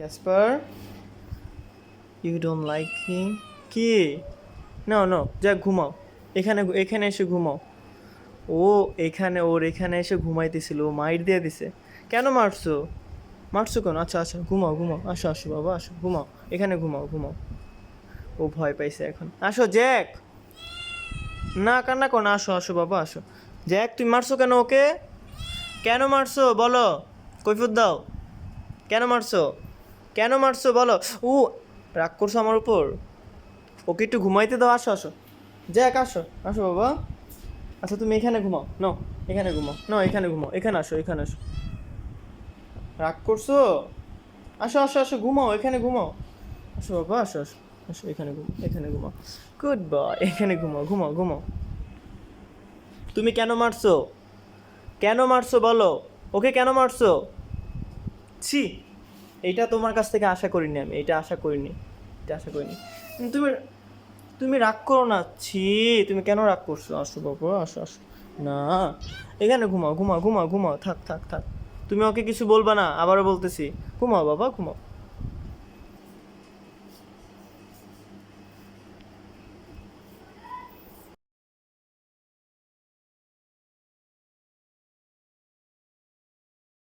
Casper you don't like him কি? না না যাক, ঘুমাও। এখানে এখানে এসে ঘুমাও। ও, এখানে, ওর এখানে এসে ঘুমাইতেছিল, ও মাইর দিয়ে দিছে। কেন মারছো? মারছো কেন? আচ্ছা আচ্ছা ঘুমাও ঘুমাও। আসো আসো, বাবা, আসো, ঘুমাও। এখানে ঘুমাও ঘুমাও। ও ভয় পাইছে এখন। আসো, জ্যাক! না, কান্না করো না। আসো আসো, বাবা, আসো। জ্যাক, তুমি মারছো কেন ওকে? কেন মারছো? বলো। কৈফুত দাও। কেন মারছো? কেন মারছো বলো? ও রাগ করছ আমার উপর? ওকে একটু ঘুমাইতে দাও, আসো আসো। জ্যাক আসো আসো বাবা। আচ্ছা তুমি এখানে ঘুমাও। ন, এখানে ঘুমাও। ন, এখানে ঘুমাও। এখানে আসো এখানে আসো। রাগ করছ? আসো আসো আসো, ঘুমাও, এখানে ঘুমাও। আসো বাবা, আসো আসো আসো, এখানে ঘুমাও এখানে ঘুমাও। গুড বয় এখানে ঘুমাও ঘুমাও ঘুমাও। তুমি কেন মারছো? কেন মারছো বলো? ওকে কেন মারছো? ছি। এইটা তোমার কাছ থেকে আশা করিনি আমি এটা আশা করিনি এটা আশা করিনি। তুমি তুমি রাগ করো না, ছি, তুমি কেন রাগ করছ? আসো বাবু, আসো আসো। না, এখানে ঘুমাও ঘুমাও ঘুমাও ঘুমাও, থাক থাক থাক। তুমি ওকে কিছু বলবা না, আবারও বলতেছি। ঘুমাও বাবা, ঘুমাও।